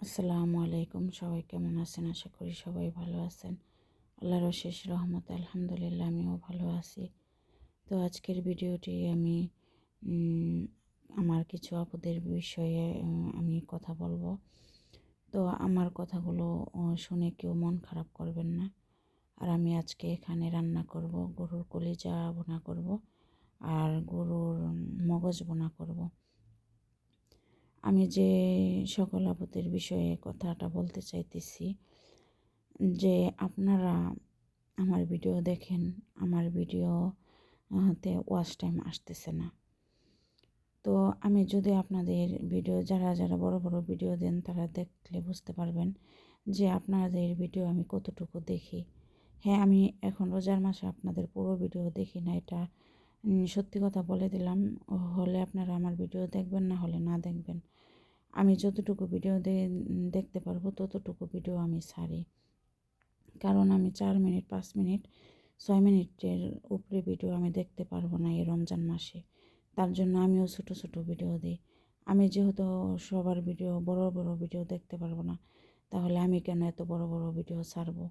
আসসালামু আলাইকুম। সবাই কেমন আছেন? আশা করি সবাই ভালো আছেন। আল্লাহর শেষ রহমত আলহামদুলিল্লাহ আমিও ভালো আছি। তো আজকের ভিডিওটি আমি আমার কিছু আপদের বিষয়ে আমি কথা বলব। তো আমার কথাগুলো শুনে কেউ মন খারাপ করবেন না। আর আমি আজকে এখানে রান্না করব, গরুর কলিজা বোনা করব, আর গরুর মগজ বোনা করব। আমি যে সকল আপদের বিষয়ে কথাটা বলতে চাইতেছি, যে আপনারা আমার ভিডিও দেখেন, আমার ভিডিও হতে ওয়াচ টাইম আসতেছে না। তো আমি যদি আপনাদের ভিডিও, যারা যারা বড় বড় ভিডিও দেন, তারা দেখলে বুঝতে পারবেন যে আপনাদের ভিডিও আমি কতটুকু দেখি। হ্যাঁ আমি এখন রোজার মাসে আপনাদের পুরো ভিডিও দেখি না, এটা সত্যি কথা বলে দিলাম। হলে আপনারা আমার ভিডিও দেখবেন, না হলে না দেখবেন। আমি যতটুকু ভিডিও দেখতে পারব, ততটুকু ভিডিও আমি ছাড়ি। কারণ আমি চার মিনিট, পাঁচ মিনিট, ছয় মিনিটের উপরে ভিডিও আমি দেখতে পারব না এই রমজান মাসে। তার জন্য আমিও ছোট ছোট ভিডিও দিই। আমি যেহেতু সবার ভিডিও বড় বড় ভিডিও দেখতে পারব না, তাহলে আমি কেন এত বড় বড় ভিডিও ছাড়বো?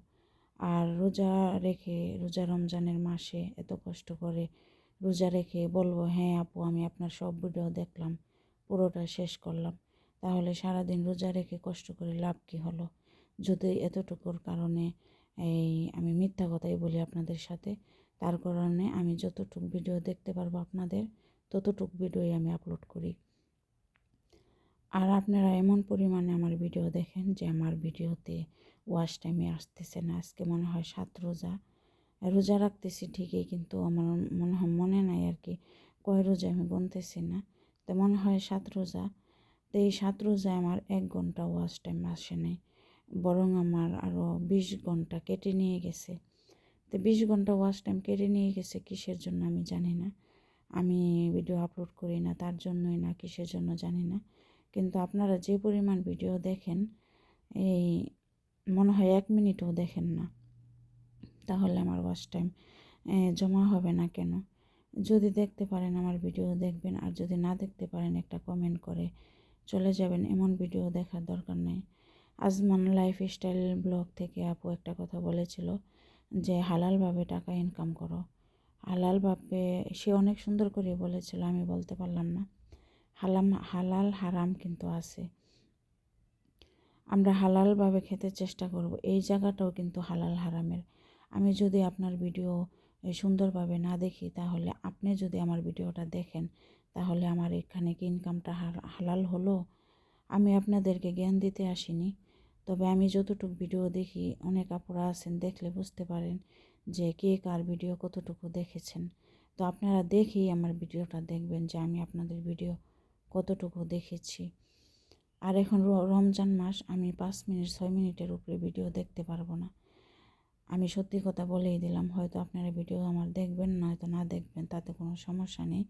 আর রোজা রেখে, রোজা রমজানের মাসে এত কষ্ট করে রোজা রেখে বলব হ্যাঁ আপু, আমি আপনার সব ভিডিও দেখলাম, পুরোটা শেষ করলাম। তাহলে সারাদিন রোজা রেখে কষ্ট করে লাভ কী হলো? যদি এতটুকুর কারণে এই আমি মিথ্যা কথাই বলি আপনাদের সাথে, তার কারণে আমি যতটুকু ভিডিও দেখতে পারব আপনাদের, ততটুক ভিডিওই আমি আপলোড করি। আর আপনারা এমন পরিমাণে আমার ভিডিও দেখেন যে আমার ভিডিওতে ওয়াশ টাইমে আসতেছে না। আজকে মনে হয় সাত রোজা। রোজা রাখতেছি ঠিকই কিন্তু আমার মনে হয় মনে নাই আর কি, কয় রোজা আমি গুনতেছি না। তো মনে হয় সাত রোজা। তো এই সাত রোজায় আমার এক ঘণ্টা ওয়াশ টাইম আসে নাই, বরং আমার আরও বিশ ঘণ্টা কেটে নিয়ে গেছে। তো বিশ ঘণ্টা ওয়াশ টাইম কেটে নিয়ে গেছে কিসের জন্য আমি জানি না। আমি ভিডিও আপলোড করি না, তার জন্যই না কিসের জন্য জানি না। কিন্তু আপনারা যে পরিমাণ ভিডিও দেখেন, এই মনে হয় এক মিনিটও দেখেন না। তাহলে আমার ওয়াচ টাইম জমা হবে না কেন? যদি দেখতে পারেন আমার ভিডিও দেখবেন, আর যদি না দেখতে পারেন একটা কমেন্ট করে চলে যাবেন, এমন ভিডিও দেখার দরকার নেই। আজমান লাইফ স্টাইল ব্লগ থেকে আপু একটা কথা বলেছিল যে হালালভাবে টাকা ইনকাম করো। হালালভাবে সে অনেক সুন্দর করে বলেছিল, আমি বলতে পারলাম না। হালাম, হালাল হারাম কিন্তু আছে। আমরা হালালভাবে খেতে চেষ্টা করব, এই জায়গাটাও কিন্তু হালাল হারামের। আমি যদি আপনার ভিডিও সুন্দরভাবে না দেখি, তাহলে আপনি যদি আমার ভিডিওটা দেখেন তাহলে আমার এখানে কি ইনকামটা হালাল হলো? আমি আপনাদেরকে জ্ঞান দিতে আসিনি। তবে আমি যতটুকু ভিডিও দেখি, অনেক আপুরা আছেন, দেখলে বুঝতে পারেন যে কে কার ভিডিও কতটুকু দেখেছেন। তো আপনারা দেখেই আমার ভিডিওটা দেখবেন যে আমি আপনাদের ভিডিও কতটুকু দেখেছি। আর এখন রমজান মাস, আমি পাঁচ মিনিট, ছয় মিনিটের উপরে ভিডিও দেখতে পারব না। আমি সত্যি কথা বলেই দিলাম, হয়তো আপনারা ভিডিও আমার দেখবেন, নয়তো না দেখবেন, তাতে কোনো সমস্যা নেই।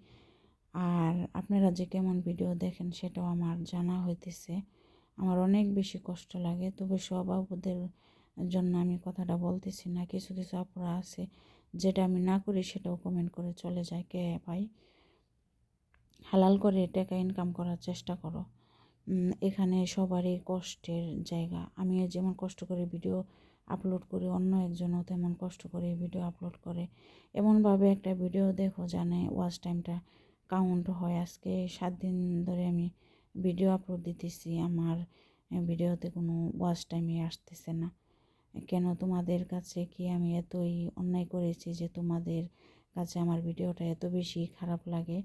আর আপনারা যে কেমন ভিডিও দেখেন সেটাও আমার জানা হইতেছে। আমার অনেক বেশি কষ্ট লাগে, তবে সব আপুদের জন্য আমি কথাটা বলতেছি না। কিছু কিছু আপুরা আছে যেটা আমি না করি সেটাও কমেন্ট করে চলে যায়, কে ভাই? হালাল করে টাকা ইনকাম করার চেষ্টা করো। এখানে সবারই কষ্টের জায়গা। আমিও যেমন কষ্ট করে ভিডিও আপলোড করি, অন্য একজনও তেমন কষ্ট করে ভিডিও আপলোড করে। এমনভাবে একটা ভিডিও দেখো, জানে ওয়াচ টাইমটা কাউন্ট হয়। আজকে সাত দিন ধরে আমি ভিডিও আপলোড দিতেছি। আমার ভিডিওতে কোনো ওয়াচ টাইমে আসতেছে না। কেন তোমাদের কাছে কি আমি এতই অন্যায় করেছি যে তোমাদের কাছে আমার ভিডিওটা এত বেশি খারাপ লাগে?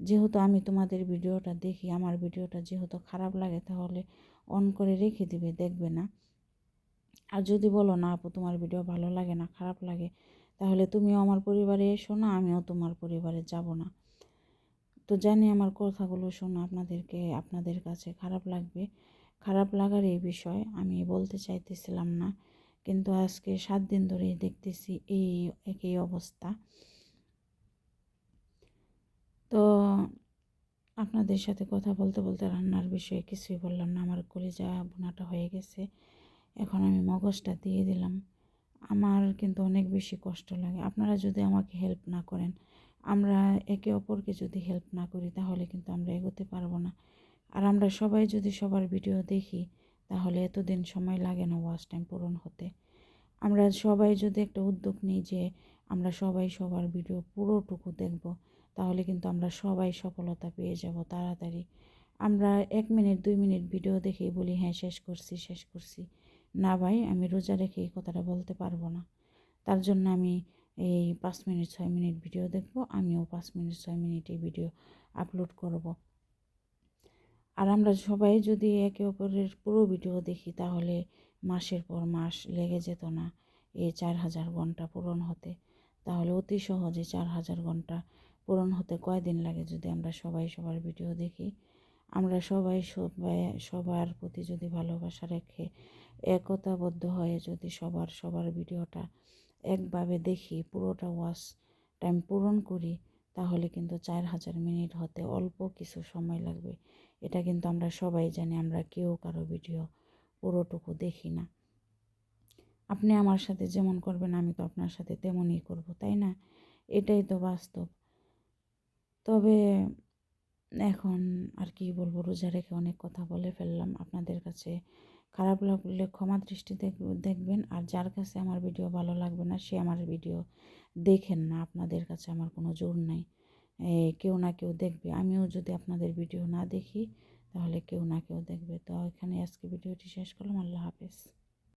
যেহেতু আমি তোমাদের ভিডিওটা দেখি, আমার ভিডিওটা যেহেতু খারাপ লাগে, তাহলে অন করে রেখে দিবে, দেখবে না। আর যদি বলো, না আপু, তোমার ভিডিও ভালো লাগে না, খারাপ লাগে, তাহলে তুমিও আমার পরিবারে এসো না, আমিও তোমার পরিবারে যাব না। তো জানি আমার কথাগুলো শোনো আপনাদেরকে, আপনাদের কাছে খারাপ লাগবে। খারাপ লাগার এই বিষয় আমি বলতে চাইতেছিলাম না। কিন্তু আজকে সাত দিন ধরেই দেখতেছি এই একই অবস্থা। তো আপনাদের সাথে কথা বলতে বলতে রান্নার বিষয়ে কিছুই বললাম না। আমার কলিজা বোনাটা হয়ে গেছে। এখন আমি মগজটা দিয়ে দিলাম। আমার কিন্তু অনেক বেশি কষ্ট লাগে। আপনারা যদি আমাকে হেল্প না করেন আমরা একে অপরকে যদি হেল্প না করি, তাহলে কিন্তু আমরা এগোতে পারব না। আর আমরা সবাই যদি সবার ভিডিও দেখি, তাহলে এতদিন সময় লাগে না ওয়াচ টাইম পূরণ হতে। আমরা সবাই যদি একটা উদ্যোগ নিই যে, আমরা সবাই সবার ভিডিও পুরোটুকু দেখব, তাহলে কিন্তু আমরা সবাই সফলতা পেয়ে যাব তাড়াতাড়ি। আমরা এক মিনিট দুই মিনিট ভিডিও দেখেই বলি হ্যাঁ শেষ করছি শেষ করছি। না ভাই, আমি রোজা রেখে এই কথাটা বলতে পারব না। তার জন্য আমি এই পাঁচ মিনিট, ছয় মিনিট ভিডিও দেখব, আমিও পাঁচ মিনিট, ছয় মিনিট এই ভিডিও আপলোড করব। আর আমরা সবাই যদি একে অপরের পুরো ভিডিও দেখি, তাহলে মাসের পর মাস লেগে যেত না এই চার হাজার ঘণ্টা পূরণ হতে। তাহলে অতি সহজে চার হাজার ঘণ্টা পূরণ হতে কয়দিন লাগে যদি আমরা সবাই সবার ভিডিও দেখি? আমরা সবাই সবাই, সবার প্রতি যদি ভালোবাসা রেখে একতাবদ্ধ হয়ে যদি সবার সবার ভিডিওটা একভাবে দেখি পুরোটা ওয়াশ টাইম পূরণ করি, তাহলে কিন্তু চার হাজার মিনিট হতে অল্প কিছু সময় লাগবে। এটা কিন্তু আমরা সবাই জানি, আমরা কেউ কারও ভিডিও পুরোটুকু দেখি না। আপনি আমার সাথে যেমন করবেন, আমি তো আপনার সাথে তেমনই করব, তাই না? এটাই তো বাস্তব। তবে এখন আর কি বলব, রোজা রেখে অনেক কথা বলে ফেললাম। আপনাদের কাছে খারাপ লাগলে ক্ষমা দৃষ্টি দেখবেন। আর যার কাছে আমার ভিডিও ভালো লাগবে না, সে আমার ভিডিও দেখেন না। আপনাদের কাছে আমার কোনো জোর নাই। কেউ না কেউ দেখবে। আমিও যদি আপনাদের ভিডিও না দেখি, তাহলে কেউ না কেউ দেখবে। তো এখানে আজকে ভিডিওটি শেষ করলাম। আল্লাহ হাফেজ।